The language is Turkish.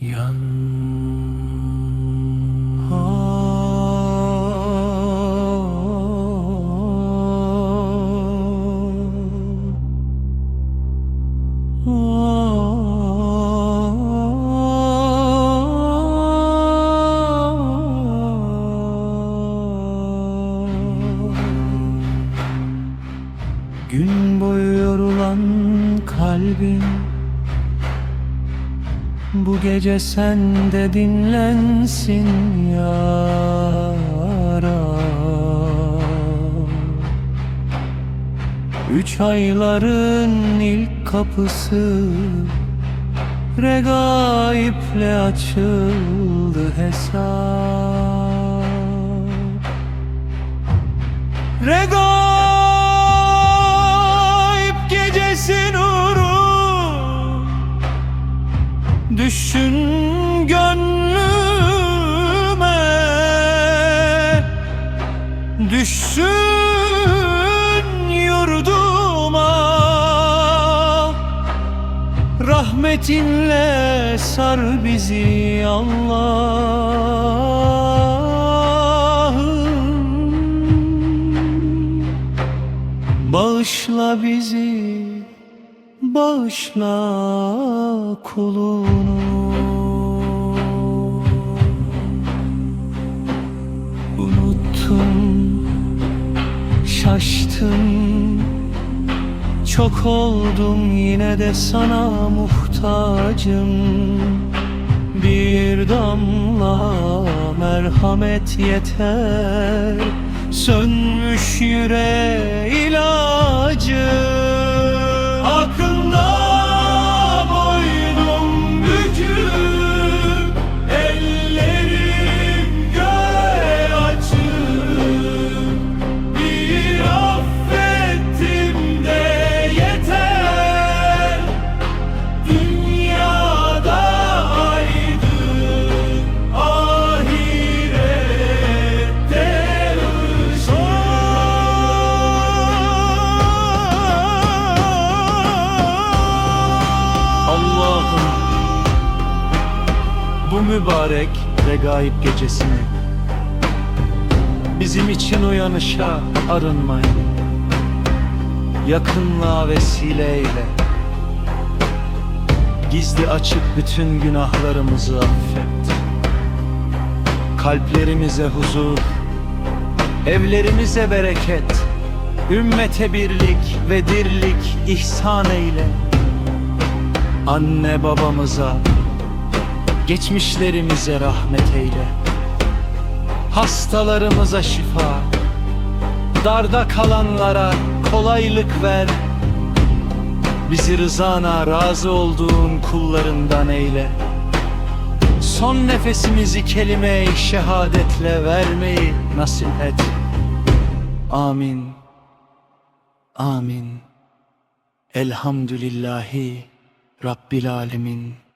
Yan Gün boyu yorulan kalbim Bu gece sen de dinlensin yara. Üç ayların ilk kapısı Regaiple açıldı hesap. Regaip Düşün gönlüme. Düşsün yurduma. Rahmetinle sar bizi Allah'ım. Bağışla bizi, bağışla kulunu. Unuttum, şaştım Çok oldum yine de sana muhtacım. Bir damla merhamet yeter. Sönmüş yüreğe bu mübarek regaib gecesini. Bizim için uyanışa arınmayı yakınlığa vesile eyle. Gizli açık bütün günahlarımızı affet. Kalplerimize huzur evlerimize bereket ümmete birlik ve dirlik ihsan eyle. Anne babamıza, geçmişlerimize rahmet eyle. Hastalarımıza şifa, darda kalanlara kolaylık ver. Bizi rızana razı olduğun kullarından eyle. Son nefesimizi kelime-i şehadetle vermeyi nasip et. Amin. Amin. Elhamdülillahi Rabbil Alemin.